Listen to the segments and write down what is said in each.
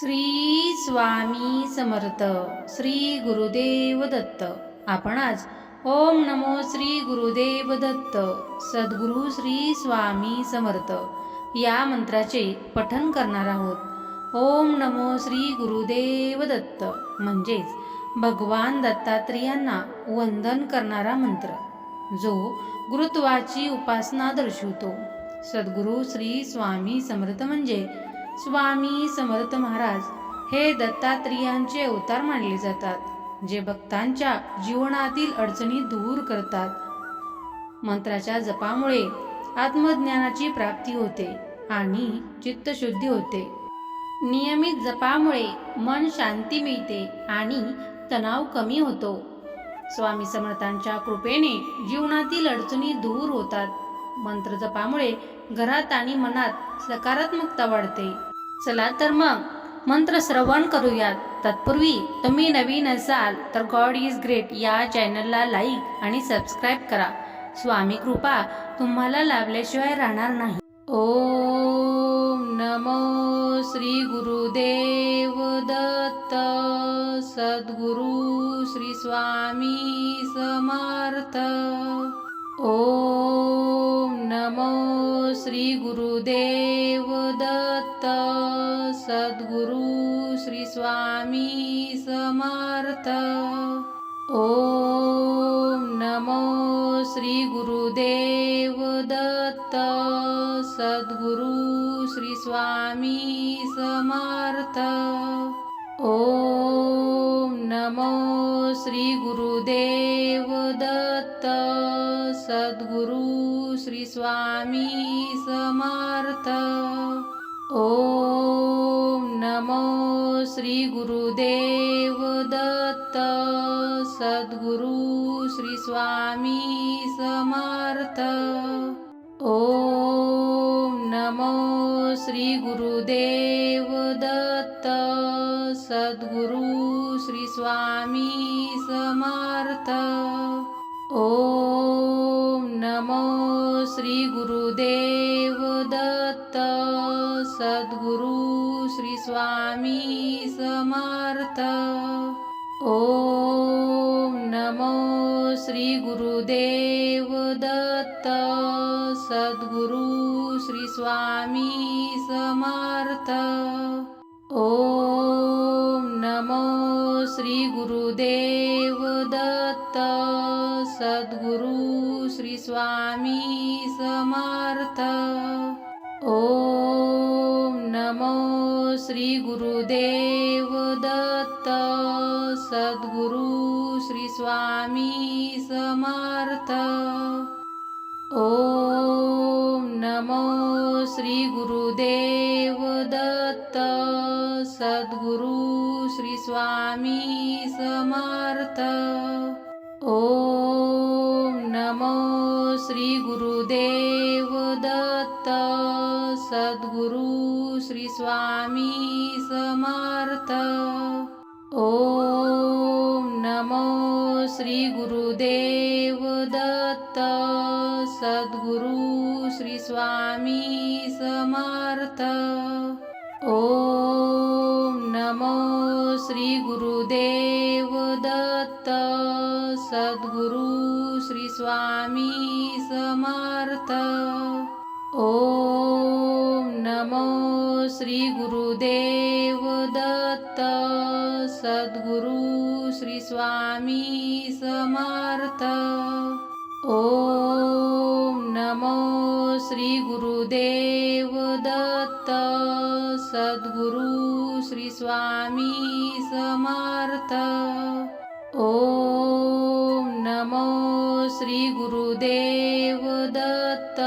श्री स्वामी समर्थ श्री गुरुदेव दत्त. आपण आज ओम नमो श्री गुरुदेव दत्त सद्गुरु श्री स्वामी समर्थ या मंत्राचे पठन करणार आहोत. ओम नमो श्री गुरुदेव दत्त. म्हणजेच भगवान दत्तात्रेयांना वंदन करणारा मंत्र जो गुरुत्वाची उपासना दर्शवतो. सद्गुरू श्री स्वामी समर्थ म्हणजे स्वामी समर्थ महाराज हे दत्तात्रेयांचे अवतार मानले जातात जे भक्तांच्या जीवनातील अडचणी दूर करतात. मंत्राच्या जपामुळे आत्मज्ञानाची प्राप्ती होते आणि चित्तशुद्धी होते. नियमित जपामुळे मन शांती मिळते आणि तणाव कमी होतो. स्वामी समर्थांच्या कृपेने जीवनातील अडचणी दूर होतात. मंत्र जपामुळे घरात आणि मनात सकारात्मकता वाढते. चला तर मग मंत्र श्रवण करूयात. तत्पूर्वी तुम्ही नवीन असाल तर गॉड इज ग्रेट या चॅनलला लाईक आणि सबस्क्राईब करा. स्वामी कृपा तुम्हाला लाभल्याशिवाय राहणार नाही. ओम नमो श्री गुरुदेव दत्त सद्गुरु श्री स्वामी समर्थ. ओम नमो श्री गुरुदेव दत्त सद्गुरु श्री स्वामी समर्थ। ओम नमो श्री गुरुदेव दत्त सद्गुरु श्री स्वामी समर्थ। ओम नमो श्री गुरुदेव दत्त सद्गुरु स्वामी समर्थ। ओम नमो श्री गुरुदेव दत्त। सद्गुरु श्री स्वामी समर्थ। ओम नमो श्री गुरुदेव दत्त। सद्गुरु श्री स्वामी समर्थ। ओम श्री गुरुदेव दत्त सद्गुरु श्री स्वामी समर्थ। ओम नमो श्री गुरुदेव दत्त सद्गुरु श्री स्वामी समर्थ। ओम नमो श्री गुरुदेव दत्त सद्गुरु श्री स्वामी समर्थ। ओम नमो श्री गुरुदेव दत्त सद्गुरु श्री स्वामी समर्थ। ओम नमो श्री गुरुदेव दत्त सद्गुरु श्री स्वामी समर्थ। ओम नमो श्री गुरुदेव दत्त सद्गुरु श्री स्वामी समर्थ। ओम नमो श्री गुरुदेव दत्त सद्गुरु श्री स्वामी समर्थ। ओम नमो श्री गुरुदेव स्वामी समर्थ। ओम नमो श्री गुरुदेव दत्त। सद्गुरु श्री स्वामी समर्थ। ओम नमो श्री गुरुदेव दत्त। सद्गुरु श्री स्वामी समर्थ। ओम श्री गुरुदेव दत्त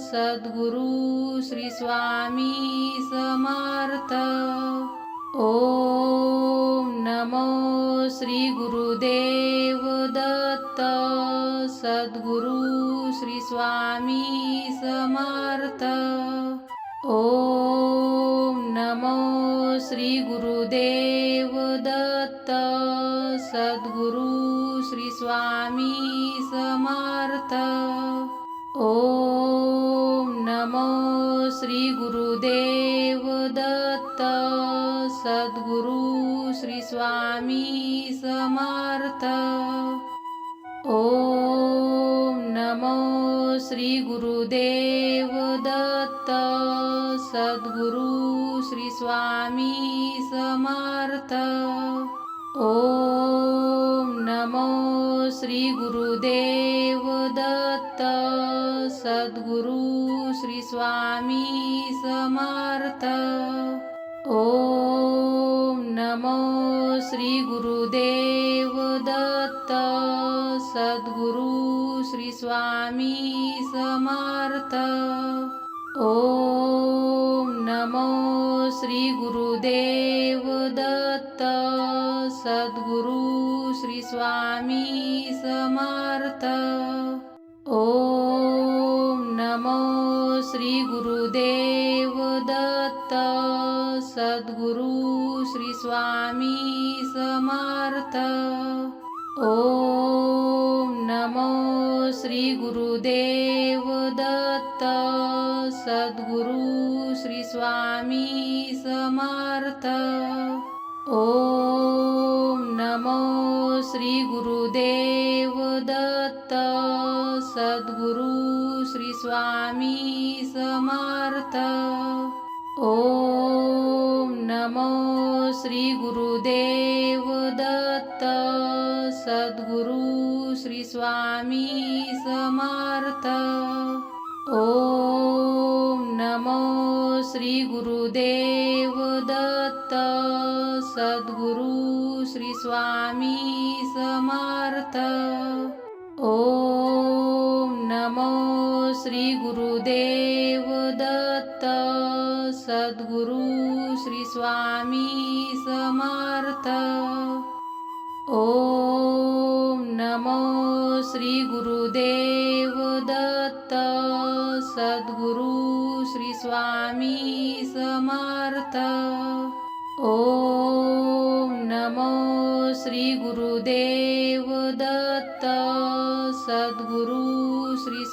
सद्गुरु श्री स्वामी समर्थ। ओम नमो श्री गुरुदेव दत्त सद्गुरु श्री स्वामी समर्थ। ओम नमो श्री गुरुदेव दत्त सद्गुरु श्री स्वामी समर्थ। ओम नमो श्री गुरुदेव दत्त सद्गुरु श्री स्वामी समर्थ। ॐ नमो श्री गुरुदेव दत्त सद्गुरु श्री स्वामी समर्थ। ॐ नमो श्री गुरुदेव सद्गुरु श्री स्वामी समर्थ। ॐ नमो श्री गुरुदेव दत्त सद्गुरु श्री स्वामी समर्थ। ॐ नमो श्री गुरुदेव दत्त सद्गुरु श्री स्वामी समर्थ। ॐ नमो श्री गुरुदेव दत्त सद्गुरु श्री स्वामी समर्थ। ॐ नमो श्री गुरुदेव दत्त सद्गुरु श्री स्वामी समर्थ। ॐ नमो श्री गुरुदेव दत्त। सद्गुरु श्री स्वामी समर्थ। ॐ नमो श्री गुरुदेव दत्त। सद्गुरु श्री स्वामी समर्थ। ॐ नमो श्री गुरुदेव दत्त। सद्गुरु श्री स्वामी समर्थ। ओम श्री गुरुदेव दत्त सद्गुरु श्री स्वामी समर्थ। ॐ नमो श्री गुरुदेव दत्त सद्गुरु श्री स्वामी समर्थ। ॐ नमो श्री गुरुदेव दत्त।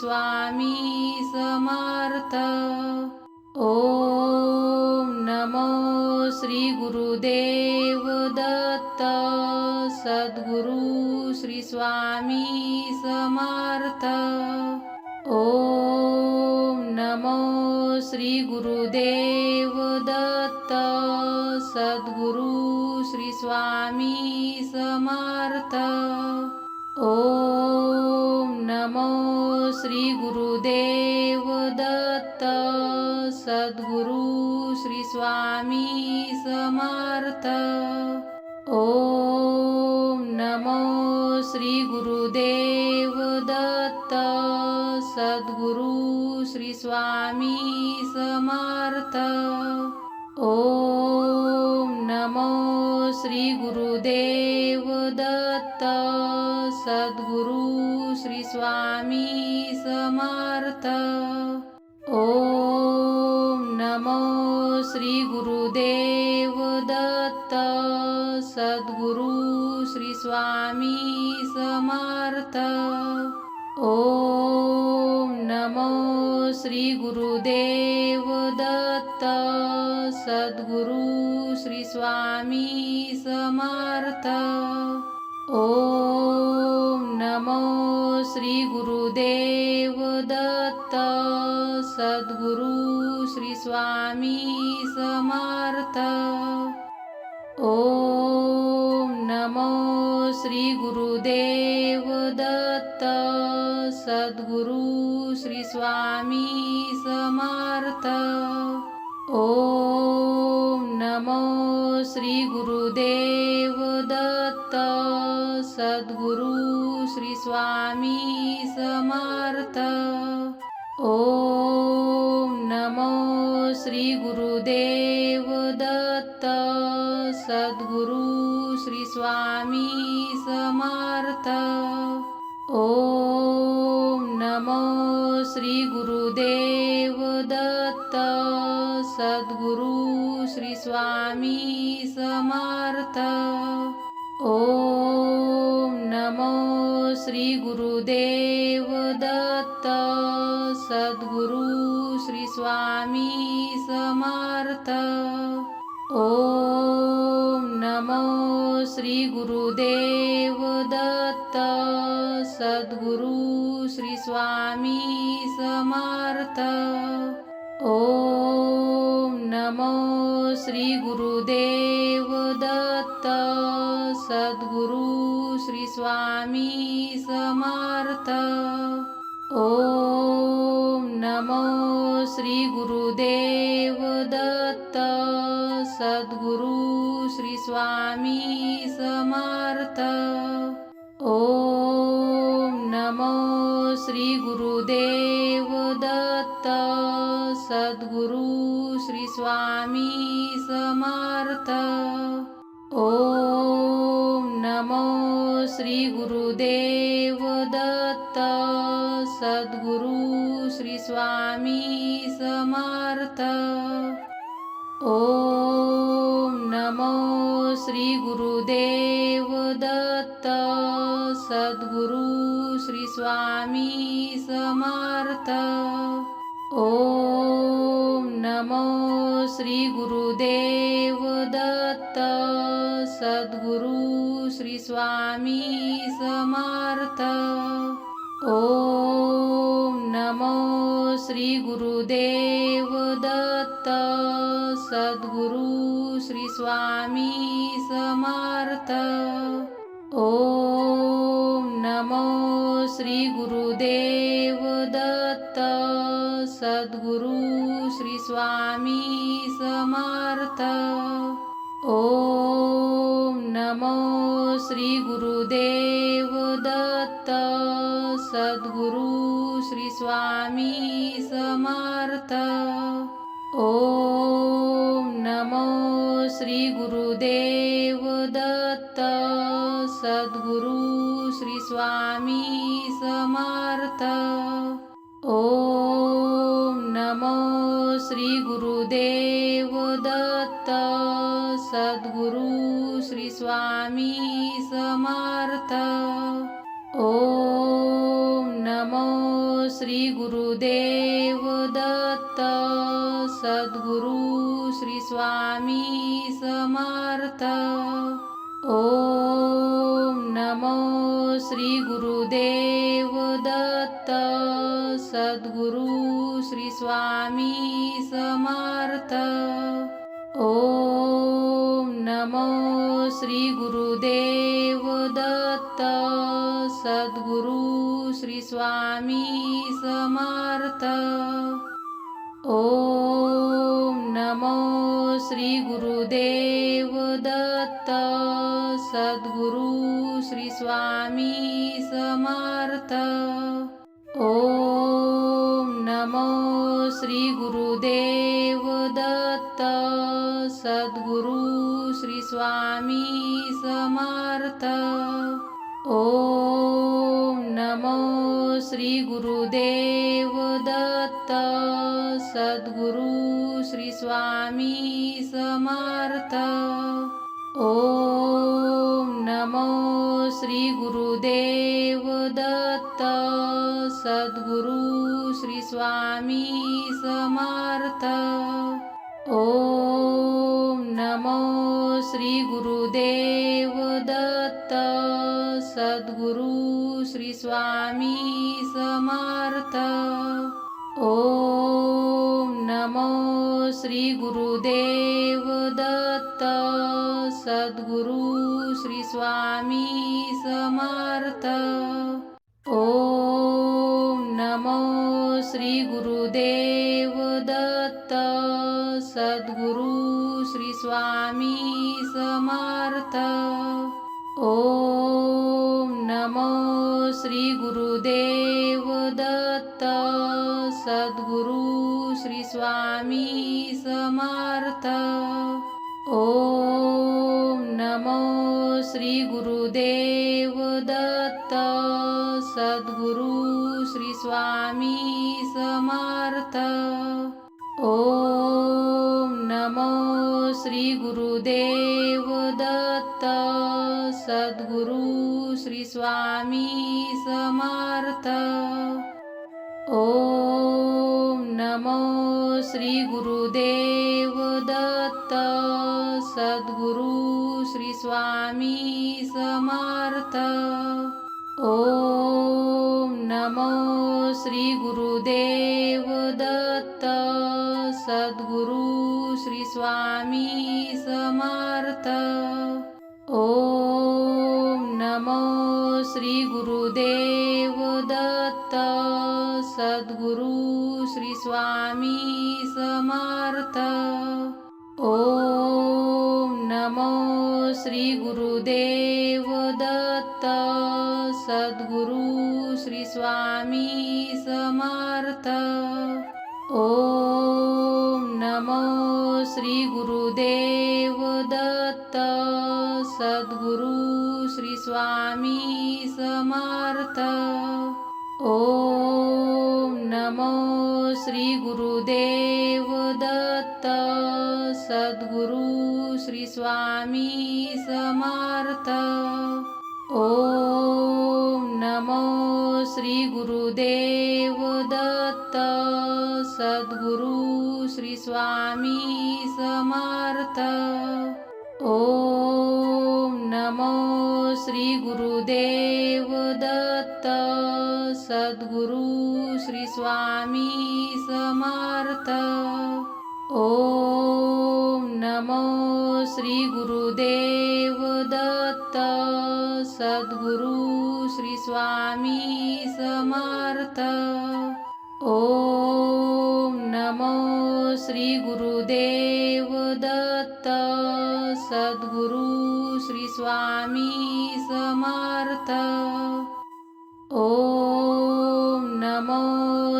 स्वामी समर्थ। ॐ नमो श्री गुरुदेव दत्त। सद्गुरु श्री स्वामी समर्थ। ॐ नमो श्री गुरुदेव दत्त। सद्गुरु श्री स्वामी समर्थ। ॐ नमो श्री गुरुदेव दत्त सद्गुरु श्री स्वामी समर्थ। ॐ नमो श्री गुरुदेव दत्त सद्गुरु श्री स्वामी समर्थ। ॐ नमो श्री गुरुदेव दत्त सद्गुरु श्री स्वामी समर्थ। ॐ नमो श्री गुरुदेव दत्त। सद्गुरु श्री स्वामी समर्थ। ॐ नमो श्री गुरुदेव दत्त। सद्गुरु श्री स्वामी समर्थ। ॐ नमो श्री स्वामी समर्थ। ॐ नमो श्री गुरुदेव दत्त। सद्गुरु श्री स्वामी समर्थ। ॐ नमो श्री गुरुदेव दत्त। सद्गुरु श्री स्वामी समर्थ। ॐ श्री गुरुदेव दत्त सद्गुरु श्री स्वामी समर्थ। ॐ नमो श्री गुरुदेव दत्त सद्गुरु श्री स्वामी समर्थ। ॐ नमो श्री गुरुदेव दत्त सद्गुरु स्वामी समर्थ। श्री गुरुदेव दत्त। सद्गुरु श्री स्वामी समर्थ। ओम नमो श्री गुरुदेव दत्त। सद्गुरु श्री स्वामी समर्थ। ओम नमो श्री गुरुदेव दत्त सद्गुरु श्री स्वामी समर्थ। ॐ नमो श्री गुरुदेव दत्त सद्गुरु श्री स्वामी समर्थ। ॐ नमो श्री गुरुदेव स्वामी समर्थ। ॐ नमो श्री गुरुदेव दत्त। सद्गुरु श्री स्वामी समर्थ। ॐ नमो श्री गुरुदेव दत्त। सद्गुरु श्री स्वामी समर्थ। श्री गुरुदेव दत्त सद्गुरु श्री स्वामी समर्थ। ॐ नमो श्री गुरुदेव दत्त सद्गुरु श्री स्वामी समर्थ। ॐ नमो श्री गुरुदेव स्वामी समर्थ। ॐ नमो श्री गुरुदेव दत्त। सद्गुरु श्री स्वामी समर्थ। ॐ नमो श्री गुरुदेव दत्त। सद्गुरु श्री स्वामी समर्थ। ॐ नमो श्री गुरुदेव दत्त सद्गुरु श्री स्वामी समर्थ। ॐ नमो श्री गुरुदेव दत्त सद्गुरु श्री स्वामी समर्थ। ॐ नमो श्री गुरुदेव दत्त सद्गुरु श्री स्वामी समर्थ। ॐ नमो श्री गुरुदेव दत्त सद्गुरु श्री स्वामी समर्थ। ॐ नमो श्री गुरुदेव दत्त सद्गुरु स्वामी समर्थ। ॐ नमो श्री गुरुदेव दत्त। सद्गुरु श्री स्वामी समर्थ। ॐ नमो श्री गुरुदेव दत्त। सद्गुरु श्री स्वामी समर्थ। ॐ श्री गुरुदेव दत्त सद्गुरु श्री स्वामी समर्थ। ॐ नमो श्री गुरुदेव दत्त सद्गुरु श्री स्वामी समर्थ। ॐ नमो श्री गुरुदेव सद्गुरु श्री स्वामी समर्थ। ॐ नमो श्री गुरुदेव दत्त। सद्गुरु श्री स्वामी समर्थ। ॐ नमो श्री गुरुदेव दत्त। सद्गुरु श्री स्वामी समर्थ। ॐ श्री गुरुदेव दत्त सद्गुरु श्री स्वामी समर्थ। ॐ नमो श्री गुरुदेव दत्त सद्गुरु श्री स्वामी समर्थ। ॐ नमो श्री गुरुदेव स्वामी समर्थ. ओम नमो श्री गुरुदेव दत्त. सद्गुरु श्री स्वामी समर्थ. ओम नमो श्री गुरुदेव दत्त. सद्गुरु श्री स्वामी समर्थ. ओम नमो श्री गुरुदेव दत्त सद्गुरु श्री स्वामी समर्थ। ॐ नमो श्री गुरुदेव दत्त सद्गुरु श्री स्वामी समर्थ। ॐ नमो श्री गुरुदेव दत्त सद्गुरु स्वामी समर्थ। ॐ नमो श्री गुरुदेव दत्त। सद्गुरु श्री स्वामी समर्थ। ओम नमो श्री गुरुदेव दत्त। सद्गुरु श्री स्वामी समर्थ। ओम नमो श्री गुरुदेव दत्त सद्गुरु श्री स्वामी समर्थ। ॐ नमो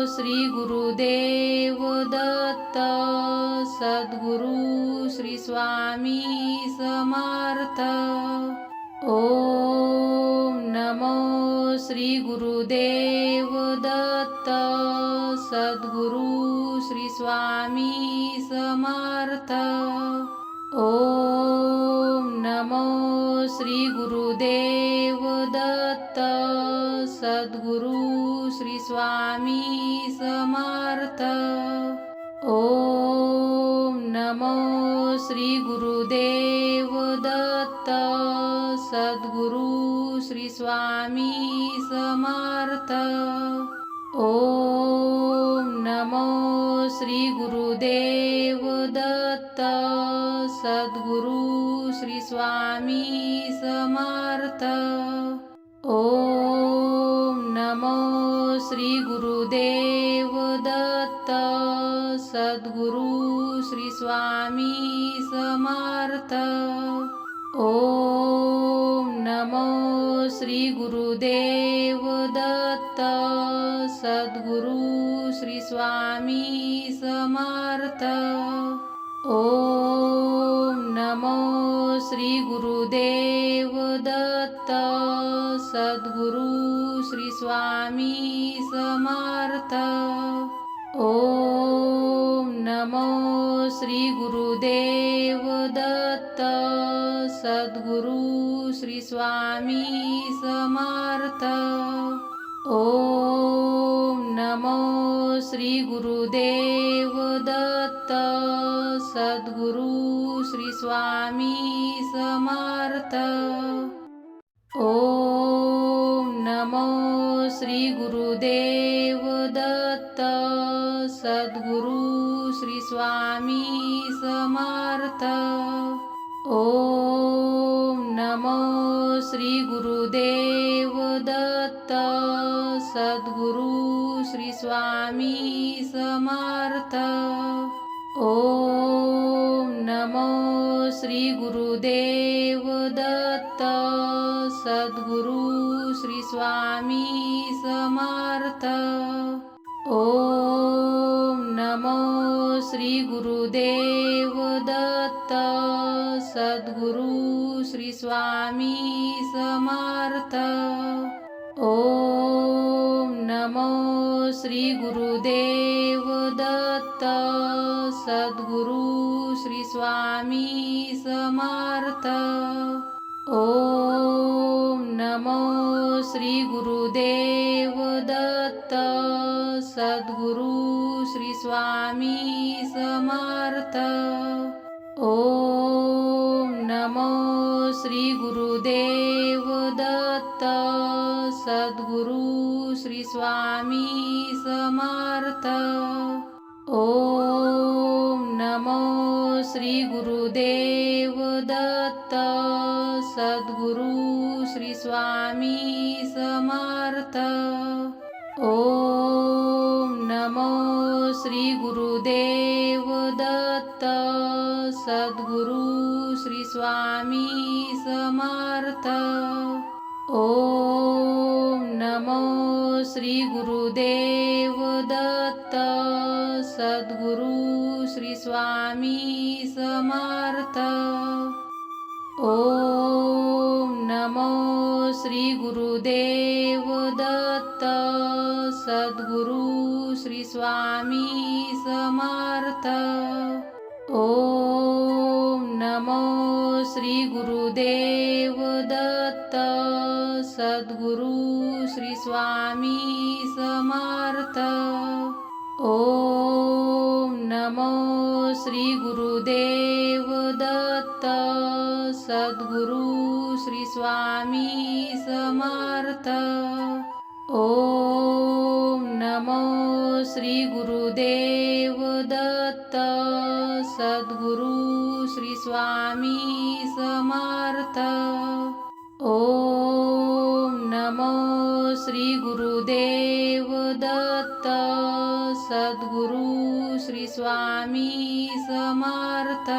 श्री गुरुदेव दत्त सद्गुरु श्री स्वामी समर्थ। ॐ नमो श्री गुरुदेव स्वामी समर्थ। ॐ नमो श्री गुरुदेव दत्त। सद्गुरु श्री स्वामी समर्थ। ॐ नमो श्री गुरुदेव दत्त। सद्गुरु श्री स्वामी समर्थ। ॐ नमो गुरुदेव दत्त सद्गुरु श्री स्वामी समर्थ। ॐ नमो श्री गुरुदेव दत्त सद्गुरु श्री स्वामी समर्थ। ॐ नमो श्री गुरुदेव दत्त सद्गुरु स्वामी समर्थ। ॐ नमो श्री गुरुदेव दत्त। सद्गुरु श्री स्वामी समर्थ। ॐ नमो श्री गुरुदेव दत्त। सद्गुरु श्री स्वामी समर्थ। ॐ नमो श्री गुरुदेव दत्त सद्गुरु श्री स्वामी समर्थ। ॐ नमो श्री गुरुदेव दत्त सद्गुरु श्री स्वामी समर्थ। ॐ नमो श्री गुरुदेव दत्त सद्गुरु स्वामी समर्थ। ॐ नमो श्री गुरुदेव दत्त। सद्गुरु श्री स्वामी समर्थ। ॐ नमो श्री गुरुदेव दत्त। सद्गुरु श्री स्वामी समर्थ। ॐ नमो श्री गुरुदेव दत्त सद्गुरु श्री स्वामी समर्थ। ॐ नमो श्री गुरुदेव दत्त सद्गुरु श्री स्वामी समर्थ। ॐ श्री गुरुदेव दत्त सद्गुरु स्वामी समर्थ। ॐ नमो श्री गुरुदेव दत्त। सद्गुरु श्री स्वामी समर्थ। ॐ नमो श्री गुरुदेव दत्त। सद्गुरु श्री स्वामी समर्थ। ॐ नमो श्री गुरुदेव दत्त सद्गुरु श्री स्वामी समर्थ। ॐ नमो श्री गुरुदेव दत्त सद्गुरु श्री स्वामी समर्थ। ॐ नमो श्री गुरुदेव दत्त। सद्गुरु श्री स्वामी समर्थ। ॐ नमो श्री गुरुदेव दत्त। सद्गुरु श्री स्वामी समर्थ। ॐ नमो श्री गुरुदेव दत्त। सद्गुरु श्री स्वामी समर्थ। ओ श्री गुरुदेव दत्त सद्गुरु श्री स्वामी समर्थ।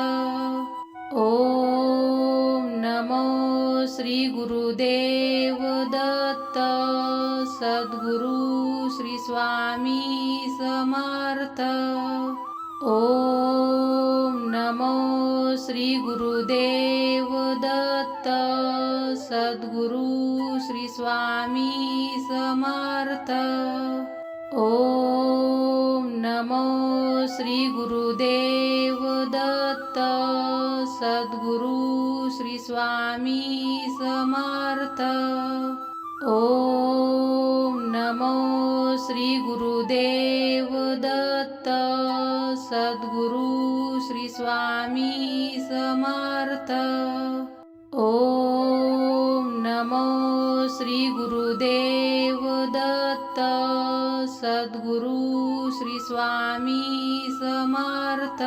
ॐ नमो श्री गुरुदेव दत्त सद्गुरु श्री स्वामी समर्थ। ॐ नमो श्री गुरुदेव दत्त सद्गुरु श्री स्वामी समर्थ। ॐ नमो श्री गुरुदेव दत्त सद्गुरु श्री स्वामी समर्थ। ॐ नमो श्री गुरुदेव दत्त सद्गुरु श्री स्वामी समर्थ। ॐ नमो श्री गुरुदेव दत्त सद्गुरु श्री स्वामी समर्थ।